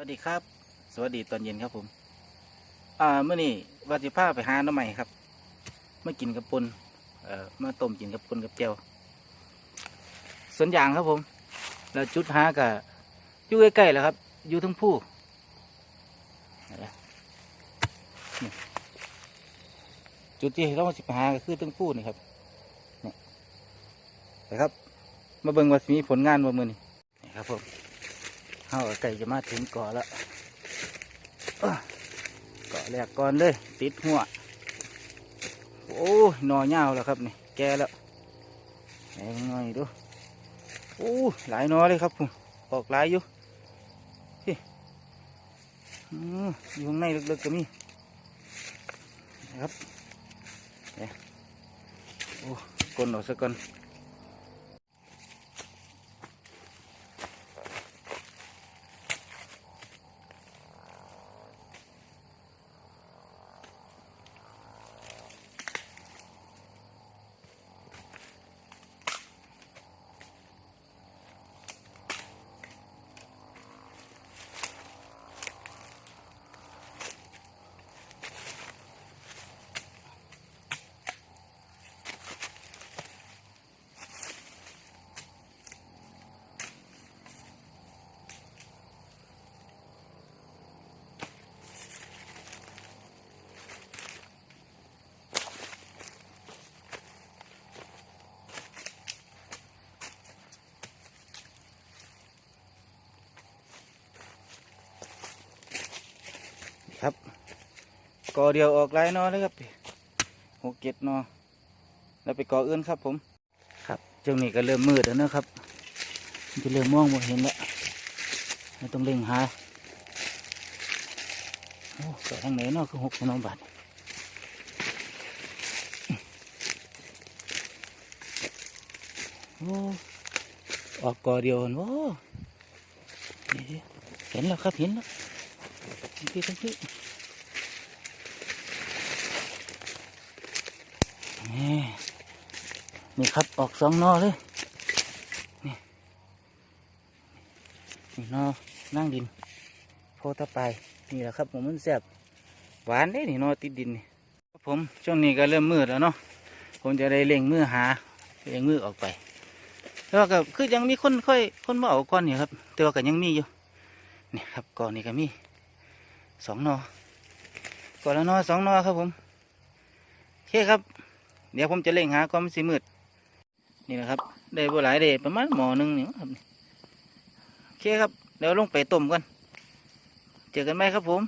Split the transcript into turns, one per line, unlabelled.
วัสดีครับ สวัสดีตอนเย็นครับผม อ่าเมื่อนี้วัสิพาไปหาน้ำใหม่ครับมากินกับปุนเอ่อมาต้มกินกับปุนกับเจียวสวนยางครับผม แล้วจุดหากับอยู่ใกล้ๆแล้วครับ อยู่ทั้งผู้จุดที่เราสิไปหาก็คือทั้งผู้นี่ครับนี่ไปครับ มาเบิ่งว่ามีผลงานบ่มือนี่นี่ครับผม เฮาก็ใกล้จะมาถึงเกาะแล้วเกาะแรกก่อนเลย ติดหัว โอ้ยนอเงาแล้วครับนี่ แก่แล้วแหงหน่อยดู โอ้ยหลายนอเลยครับผมออกหลายอยู่พี่อยู่ข้างในลึกๆก็มีนะครับเนี่ยโอ้กลนออกซะก่อน ครับกอเดียวออกหลายหนอเลยครับหกเจ็ดหนอแล้วไปกออื่นครับผม ครับช่วงนี้ก็เริ่มมืดแล้วนะครับมันจะเริ่มมองไม่เห็นแล้วไม่ต้องเร่งหาโอ้กอทางไหนเนาะคือหกน้องบาทโอ้ออกกอเดียวโอ้นี่เห็นแล้วครับเห็นแล้ว ทั้งที่พี่นี่นี่ครับออกสองนอเลย นี่นี่นอนั่งดินโพตะไปนี่แหละครับผมมันแซ่บหวานเด้นี่นอติดดินนี่ผมช่วงนี้ก็เริ่มมืดแล้วเนาะผมจะได้เล่งมือหาเล่งมือออกไปแล้วก็คือยังมีคนค่อยคนมาเอาก้อนนี่ครับแต่ว่าก็ยังมีอยู่นี่ครับก้อนนี้ก็มี สองนอก่อนละนอสองนอครับผมโอเคครับ เดี๋ยวผมจะเล่งหาความสีมืด นี่นะครับได้บ่หลายเด้ประมาณหมอหนึ่งนี่ครับโอเคครับเดี๋ยวลงไปต้มกัน เจอกันไหมครับผม